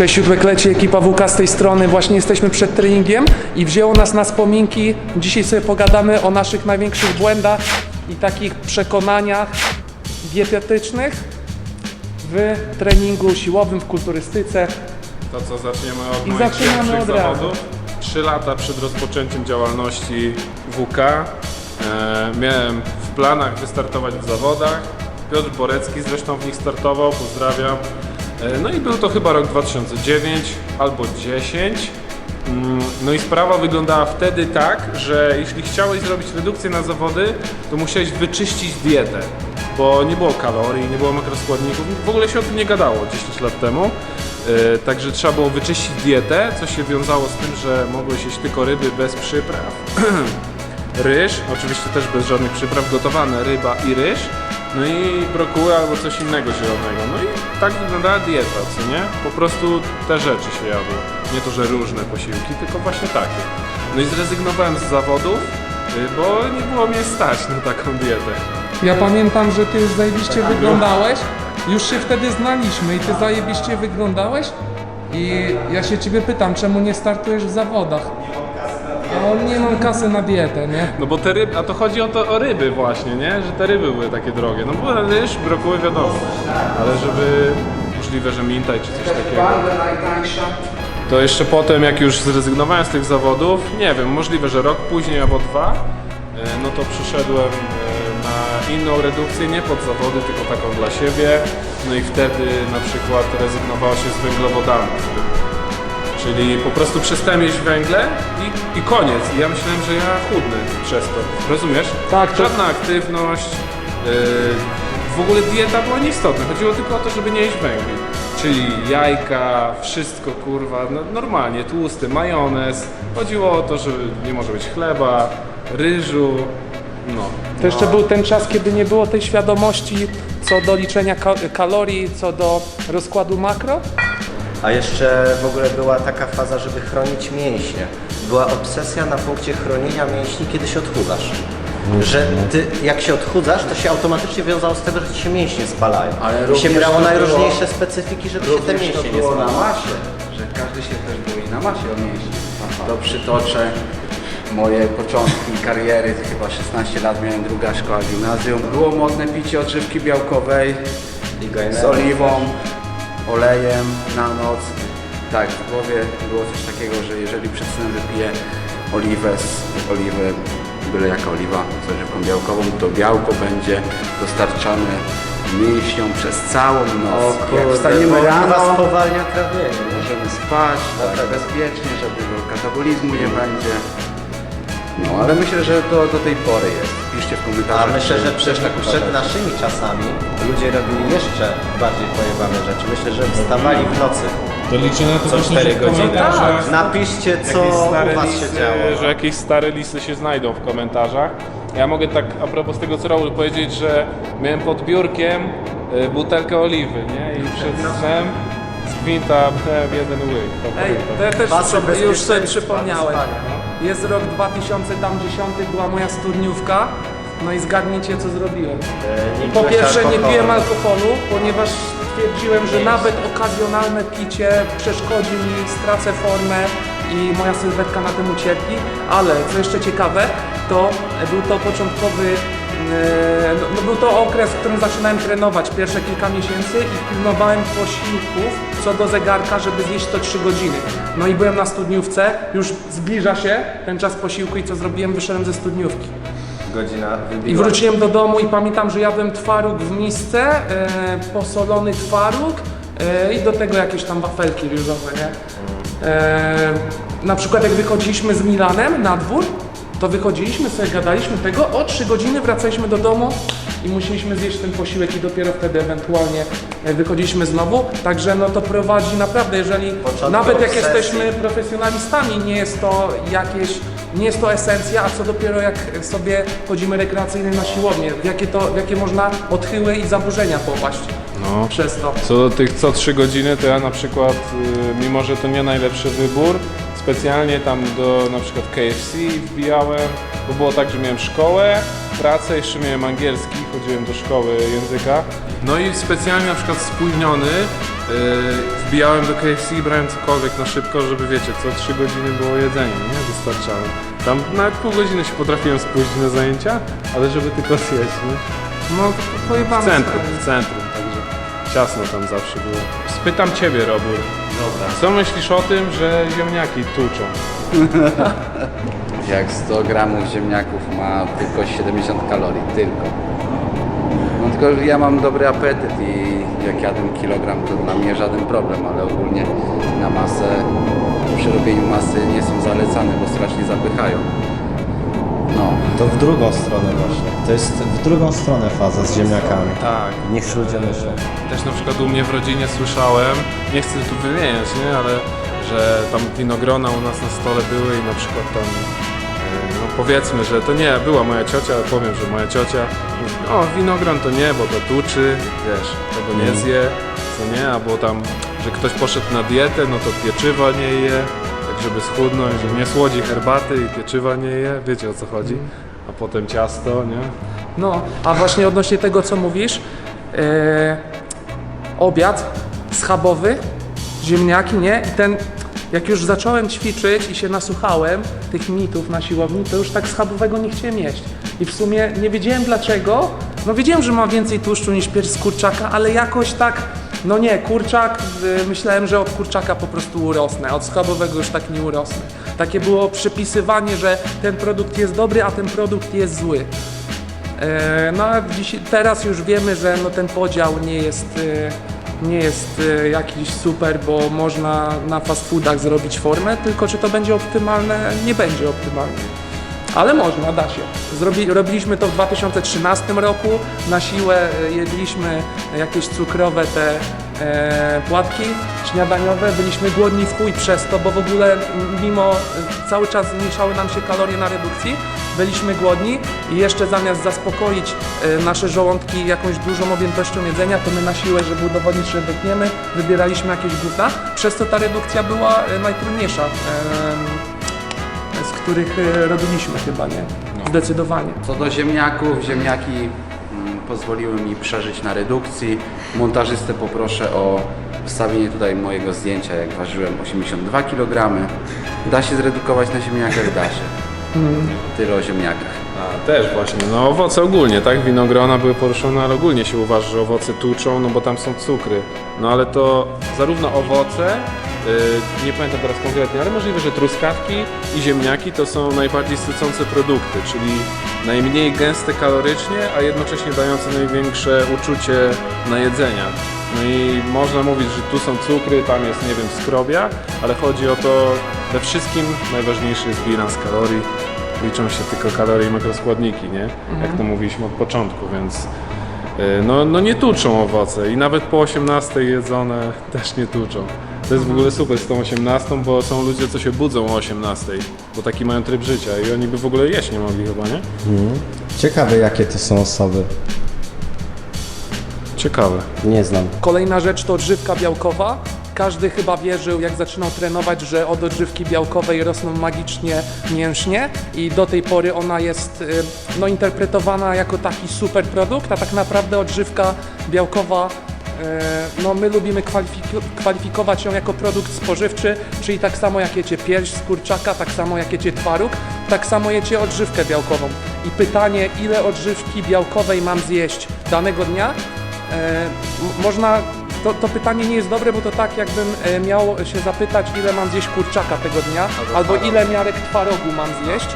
Cześć Siódmek Leci, ekipa WK z tej strony. Właśnie jesteśmy przed treningiem i wzięło nas na wspominki. Dzisiaj sobie pogadamy o naszych największych błędach i takich przekonaniach dietetycznych w treningu siłowym, w kulturystyce. To co zaczniemy od I moich zaczynamy pierwszych od razu. zawodów. Trzy lata przed rozpoczęciem działalności WK e, miałem w planach wystartować w zawodach. Piotr Borecki zresztą w nich startował, pozdrawiam. E, no i był to chyba rok 2009 albo 10. Mm, No i sprawa wyglądała wtedy tak, że jeśli chciałeś zrobić redukcję na zawody, to musiałeś wyczyścić dietę, bo nie było kalorii, nie było makroskładników, w ogóle się o tym nie gadało 10 lat temu. Yy, Także trzeba było wyczyścić dietę, co się wiązało z tym, że mogłeś jeść tylko ryby bez przypraw. ryż, oczywiście też bez żadnych przypraw, gotowane ryba i ryż, no i brokuły albo coś innego zielonego. No i tak wyglądała dieta, co nie? Po prostu te rzeczy się jadło. Nie to, że różne posiłki, tylko właśnie takie. No i zrezygnowałem z zawodów, y, bo nie było mnie stać na taką dietę. Ja pamiętam, że ty już zajebiście wyglądałeś. Już się wtedy znaliśmy i ty zajebiście wyglądałeś. I ja się ciebie pytam, czemu nie startujesz w zawodach? On nie mam kasy na dietę, nie? No bo te ryby, a to chodzi o to o ryby właśnie, nie? Że te ryby były takie drogie. No bo ryż, brokuły wiadomo, ale żeby możliwe, że mintaj czy coś takiego. To jeszcze potem, jak już zrezygnowałem z tych zawodów, nie wiem, możliwe, że rok później albo dwa, e, no to przyszedłem e, na inną redukcję, nie pod zawody, tylko taką dla siebie. No i wtedy na przykład rezygnowało się z węglowodanów. Czyli po prostu przestałem jeść węgle i, i koniec. I ja myślałem, że ja chudnę przez to. Rozumiesz? Tak, to- Żadna aktywność, yy, w ogóle dieta była nieistotna. Chodziło tylko o to, żeby nie jeść węgli. Czyli jajka, wszystko kurwa, no, normalnie, tłusty, majonez. Chodziło o to, że nie może być chleba, ryżu, no. To jeszcze był ten czas, kiedy nie było tej świadomości co do liczenia ka- kalorii, co do rozkładu makro. A jeszcze w ogóle była taka faza, żeby chronić mięśnie. Była obsesja na punkcie chronienia mięśni, kiedy się odchudzasz. Że ty, jak się odchudzasz, to się automatycznie wiązało z tego, że ci się mięśnie spalają. Ale I się również brało to najróżniejsze było- specyfiki, żeby się te Również to mięśnie nie było na spalały. masie, że każdy się też boi na masie o mięśnie. To przytoczę moje początki kariery, chyba 16 lat miałem druga szkoła gimnazjum. Było modne picie odżywki białkowej z oliwą, olejem na noc. Tak, w głowie było coś takiego, że jeżeli przed snem wypiję oliwę z oliwę, byle jaka oliwa z odżywką białkową, to białko będzie dostarczane mięśniom przez całą noc. Jak wstaniemy rano, spowalnia trawienie. możemy spać tak bezpiecznie, żadnego katabolizmu nie będzie. No, ale myślę, że to do tej pory jest. Piszcie w A komentarzach. myślę, czy że też przed, tak przed uważacie. naszymi czasami ludzie robili jeszcze bardziej pojebane rzeczy. Myślę, że wstawali w nocy. To liczę na to Co właśnie, 4 że w godziny. komentarzach Tak, napiszcie, co jakieś stare u was listy, się działo. Że jakieś stare listy się znajdą w komentarzach. Ja mogę tak a propos tego co Raul powiedzieć, że miałem pod biurkiem y, butelkę oliwy, nie? I przed snem z gwinta brałem jeden łyk. To Ej, pamiętam. to ja też sobie, już sobie przypomniałem. Jest rok 2010, była moja studniówka. No i zgadnijcie co zrobiłem. E, nie Po piłeś pierwsze nie alkoholu. piłem alkoholu, ponieważ stwierdziłem, że nawet okazjonalne picie przeszkodzi mi, stracę formę i moja sylwetka na tym ucierpi. Ale co jeszcze ciekawe, to był to początkowy no, no był to okres, w którym zaczynałem trenować pierwsze kilka miesięcy i pilnowałem posiłków co do zegarka, żeby zjeść to 3 godziny. No i byłem na studniówce, już zbliża się ten czas posiłku i co zrobiłem? Wyszedłem ze studniówki. Godzina I wróciłem do domu i pamiętam, że jadłem twaróg w misce, e, posolony twaróg e, i do tego jakieś tam wafelki ryżowe, nie? E, na przykład jak wychodziliśmy z Milanem na dwór, to wychodziliśmy sobie, gadaliśmy tego, o 3 godziny wracaliśmy do domu i musieliśmy zjeść ten posiłek i dopiero wtedy ewentualnie e, wychodziliśmy znowu. Także no to prowadzi naprawdę, jeżeli Początek nawet jak obsesji. jesteśmy profesjonalistami, nie jest to jakieś, nie jest to esencja, a co dopiero jak sobie chodzimy rekreacyjnie na siłownię, w jakie, to, w jakie można odchyły i zaburzenia popaść No. przez to. Co do tych co 3 godziny, to ja na przykład, y, mimo że to nie najlepszy wybór, specjalnie tam do na przykład KFC wbijałem, bo było tak, że miałem szkołę, pracę, jeszcze miałem angielski, chodziłem do szkoły języka. No i specjalnie na przykład spóźniony, y, wbijałem do KFC i brałem cokolwiek na szybko, żeby wiecie, co 3 godziny było jedzenie, nie? Dostarczałem. Tam nawet pół godziny się potrafiłem spóźnić na zajęcia, ale żeby tylko zjeść, nie? No, W pojebane centrum, w centrum, także ciasno tam zawsze było. Spytam Ciebie, Robur. Co myślisz o tym, że ziemniaki tłuczą? Jak 100 gramów ziemniaków ma tylko 70 kalorii, tylko. No tylko że ja mam dobry apetyt i jak jadłem kilogram to dla mnie żaden problem, ale ogólnie na masę, przy robieniu masy nie są zalecane, bo strasznie zapychają. No, To w drugą stronę właśnie. To jest w drugą stronę faza z ziemniakami. Tak. Niech ludzie myślą. Też na przykład u mnie w rodzinie słyszałem, nie chcę tu wymieniać, nie, ale że tam winogrona u nas na stole były i na przykład tam, e, no powiedzmy, że to nie była moja ciocia, ale powiem, że moja ciocia mówi, o winogron to nie, bo to tuczy, wiesz, tego nie zje, co nie, albo tam, że ktoś poszedł na dietę, no to pieczywa nie je, żeby schudnąć, że nie słodzi herbaty i pieczywa nie je, wiecie o co chodzi, a potem ciasto, nie? No, a właśnie odnośnie tego, co mówisz, e, obiad schabowy, ziemniaki, nie? I ten, jak już zacząłem ćwiczyć i się nasłuchałem tych mitów na siłowni, to już tak schabowego nie chciałem jeść. I w sumie nie wiedziałem dlaczego. No wiedziałem, że ma więcej tłuszczu niż pierś z kurczaka, ale jakoś tak, no nie, kurczak, y, myślałem, że od kurczaka po prostu urosnę, od schabowego już tak nie urosnę. Takie było przypisywanie, że ten produkt jest dobry, a ten produkt jest zły. E, No a dziś, teraz już wiemy, że no, ten podział nie jest, e, nie jest e, jakiś super, bo można na fast foodach zrobić formę, tylko czy to będzie optymalne, nie będzie optymalne. Ale można, da się. Zrobi, robiliśmy to w 2013 roku, na siłę e, jedliśmy jakieś cukrowe te e, płatki śniadaniowe, byliśmy głodni w chuj przez to, bo w ogóle mimo e, cały czas zmniejszały nam się kalorie na redukcji, byliśmy głodni i jeszcze zamiast zaspokoić e, nasze żołądki jakąś dużą objętością jedzenia, to my na siłę, żeby udowodnić, że wytniemy, wybieraliśmy jakieś gówna, przez to ta redukcja była e, najtrudniejsza. z których e, robiliśmy chyba, nie? Zdecydowanie. Co do ziemniaków, ziemniaki mm, pozwoliły mi przeżyć na redukcji. Montażystę poproszę o wstawienie tutaj mojego zdjęcia, jak ważyłem 82 kg. Da się zredukować na ziemniakach? Da się. Tyle o ziemniakach. A, też właśnie, no owoce ogólnie, tak? Winogrona były poruszone, ale ogólnie się uważa, że owoce tłuczą, no bo tam są cukry. No ale to zarówno owoce, nie pamiętam teraz konkretnie, ale możliwe, że truskawki i ziemniaki to są najbardziej sycące produkty, czyli najmniej gęste kalorycznie, a jednocześnie dające największe uczucie na jedzenia. No i można mówić, że tu są cukry, tam jest, nie wiem, skrobia, ale chodzi o to, we wszystkim najważniejszy jest bilans kalorii, liczą się tylko kalorie i makroskładniki, nie? Jak to mówiliśmy od początku, więc y, no, no nie tuczą owoce i nawet po 18 jedzone też nie tuczą. To jest w ogóle super z tą 18, bo są ludzie, co się budzą o 18, bo taki mają tryb życia i oni by w ogóle jeść nie mogli chyba, nie? Ciekawe jakie to są osoby. Ciekawe. Nie znam. Kolejna rzecz to odżywka białkowa. Każdy chyba wierzył, jak zaczynał trenować, że od odżywki białkowej rosną magicznie mięśnie i do tej pory ona jest y, no, interpretowana jako taki super produkt, a tak naprawdę odżywka białkowa no my lubimy kwalifik- kwalifikować ją jako produkt spożywczy, czyli tak samo jak jecie pierś z kurczaka, tak samo jak jecie twaróg, tak samo jecie odżywkę białkową. I pytanie, ile odżywki białkowej mam zjeść danego dnia, E, można, to, to pytanie nie jest dobre, bo to tak jakbym e, miał się zapytać, ile mam zjeść kurczaka tego dnia, albo ile miarek twarogu mam zjeść.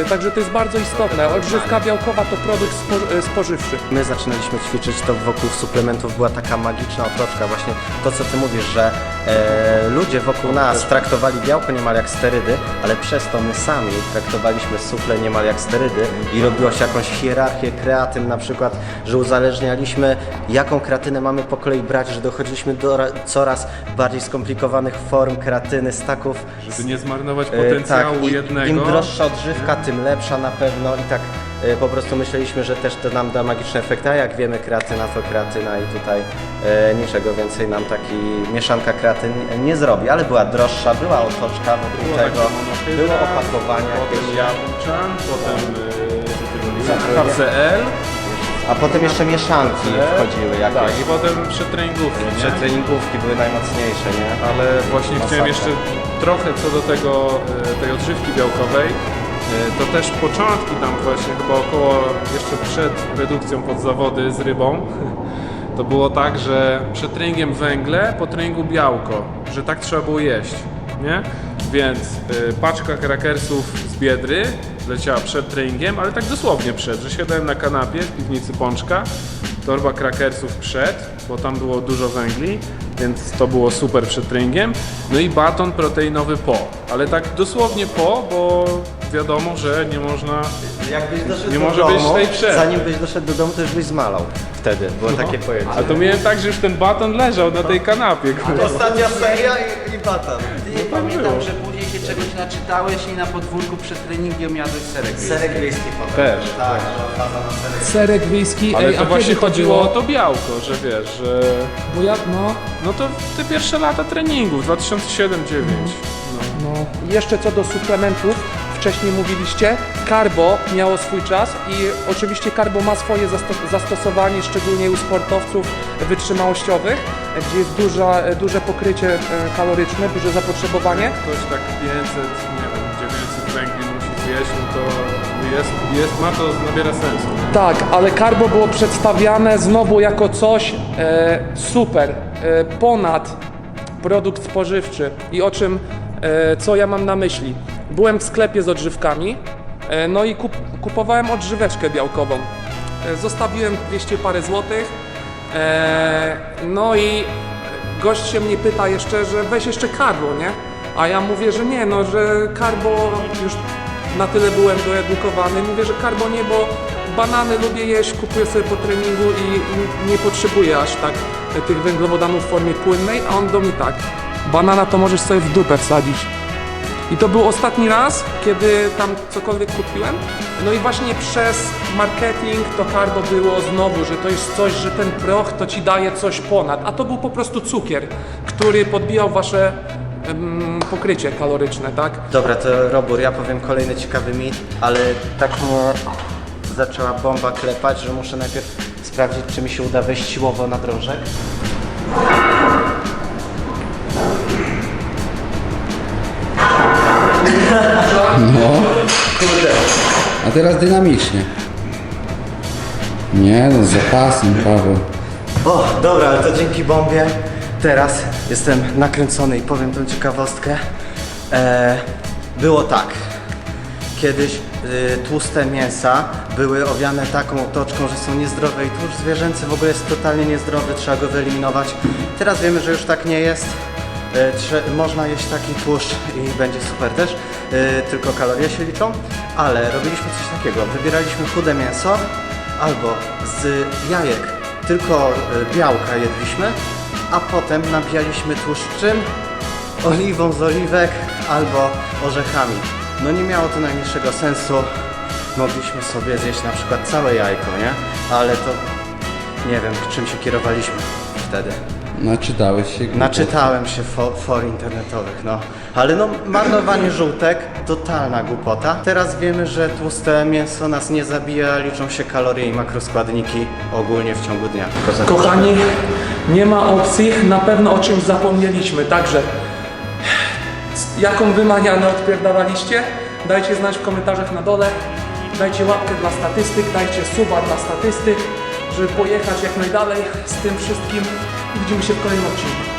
E, Także to jest bardzo istotne. Odżywka białkowa to produkt spo, e, spożywczy. My zaczynaliśmy ćwiczyć, to wokół suplementów była taka magiczna otoczka, właśnie to co ty mówisz, że e, ludzie wokół nas traktowali białko niemal jak sterydy, ale przez to my sami traktowaliśmy suple niemal jak sterydy i robiło się jakąś hierarchię kreatyn na przykład, że uzależnialiśmy jaką kreatynę mamy po kolei brać, że dochodziliśmy do ra- coraz bardziej skomplikowanych form kreatyny, staków. Żeby nie zmarnować E, potencjału tak, i jednego. Im droższa odżywka, tym lepsza na pewno i tak e, po prostu myśleliśmy, że też to nam da magiczne efekty, a jak wiemy kreatyna to kreatyna i tutaj e, niczego więcej nam taki mieszanka kreatyn nie zrobi, ale była droższa, była otoczka wokół Było tego, było opakowanie Potem jakieś. jabłczan, potem y, HCl, A potem jeszcze mieszanki wchodziły jakieś. Tak, i potem przetreningówki, nie? Przetreningówki były najmocniejsze, nie? Ale właśnie chciałem jeszcze trochę co do tego, e, tej odżywki białkowej. E, To też początki tam właśnie chyba około jeszcze przed redukcją pod zawody z rybą. To było tak, że przed treningiem węgle, po treningu białko, że tak trzeba było jeść, nie? Więc y, paczka krakersów z Biedry leciała przed treningiem, ale tak dosłownie przed, że siadałem na kanapie w piwnicy Pączka, torba krakersów przed, bo tam było dużo węgli, więc to było super przed treningiem. No i baton proteinowy po, ale tak dosłownie po, bo wiadomo, że nie można Jakbyś doszedł Nie do może domu, być tej przed. zanim byś doszedł do domu, to już byś zmalał. Wtedy było takie pojęcie. A to miałem tak, że już ten baton leżał na tej kanapie. kurwa. Ostatnia seria i, i batan. Ty pamiętam, że później się czegoś naczytałeś i na podwórku przed treningiem jadłeś serek. Serek wiejski potem. Też. Tak, na serek. Serek wiejski, Ale ej, to a właśnie kiedy chodziło o to białko, że wiesz, że... Bo ja, no, No to te pierwsze lata treningów, 2007-2009. No. No, jeszcze co do suplementów, wcześniej mówiliście, Carbo miało swój czas i oczywiście Carbo ma swoje zasto- zastosowanie, szczególnie u sportowców wytrzymałościowych, gdzie jest duża, duże pokrycie e, kaloryczne, duże zapotrzebowanie. Ktoś tak 500, nie wiem, 900 węgli musi zjeść, no to jest, jest, ma to, nabiera sensu. Tak, ale Carbo było przedstawiane znowu jako coś e, super, e, ponad produkt spożywczy. I o czym, e, co ja mam na myśli? Byłem w sklepie z odżywkami, e, no i kup, kupowałem odżyweczkę białkową. E, zostawiłem 200 parę złotych, e, no i gość się mnie pyta jeszcze, że weź jeszcze Carbo, nie? A ja mówię, że nie, no, że Carbo już na tyle byłem doedukowany. Mówię, że Carbo nie, bo banany lubię jeść, kupuję sobie po treningu i, nie potrzebuję aż tak tych węglowodanów w formie płynnej, a on do mnie tak, banana to możesz sobie w dupę wsadzić. I to był ostatni raz, kiedy tam cokolwiek kupiłem. No i właśnie przez marketing to carbo było znowu, że to jest coś, że ten proch to ci daje coś ponad. A to był po prostu cukier, który podbijał wasze pokrycie kaloryczne, tak? Dobra, to Robur, ja powiem kolejny ciekawy mit, ale tak mnie zaczęła bomba klepać, że muszę najpierw sprawdzić, czy mi się uda wejść siłowo na drążek. No. A teraz dynamicznie. Nie no, z zapasem, Paweł. O, dobra, ale to dzięki bombie teraz jestem nakręcony i powiem tą ciekawostkę. E, było tak. Kiedyś y, tłuste mięsa były owiane taką otoczką, że są niezdrowe i tłuszcz zwierzęcy w ogóle jest totalnie niezdrowy, trzeba go wyeliminować. Teraz wiemy, że już tak nie jest. E, można jeść taki tłuszcz i będzie super też, e, tylko kalorie się liczą, ale robiliśmy coś takiego. Wybieraliśmy chude mięso albo z jajek tylko e, białka jedliśmy, a potem nabijaliśmy tłuszcz czym? Oliwą z oliwek albo orzechami. No nie miało to najmniejszego sensu. Mogliśmy sobie zjeść na przykład całe jajko, nie? Ale to nie wiem, czym się kierowaliśmy wtedy. Naczytałeś się. Naczytałem się fo, for internetowych, no. Ale no, marnowanie żółtek, totalna głupota. Teraz wiemy, że tłuste mięso nas nie zabija, liczą się kalorie i makroskładniki ogólnie w ciągu dnia. Kochani, nie ma opcji, na pewno o czymś zapomnieliśmy, także jaką wy manianę odpierdalaliście? Dajcie znać w komentarzach na dole, dajcie łapkę dla statystyk, dajcie suba dla statystyk, żeby pojechać jak najdalej z tym wszystkim widzimy się w kolejnym odcinku.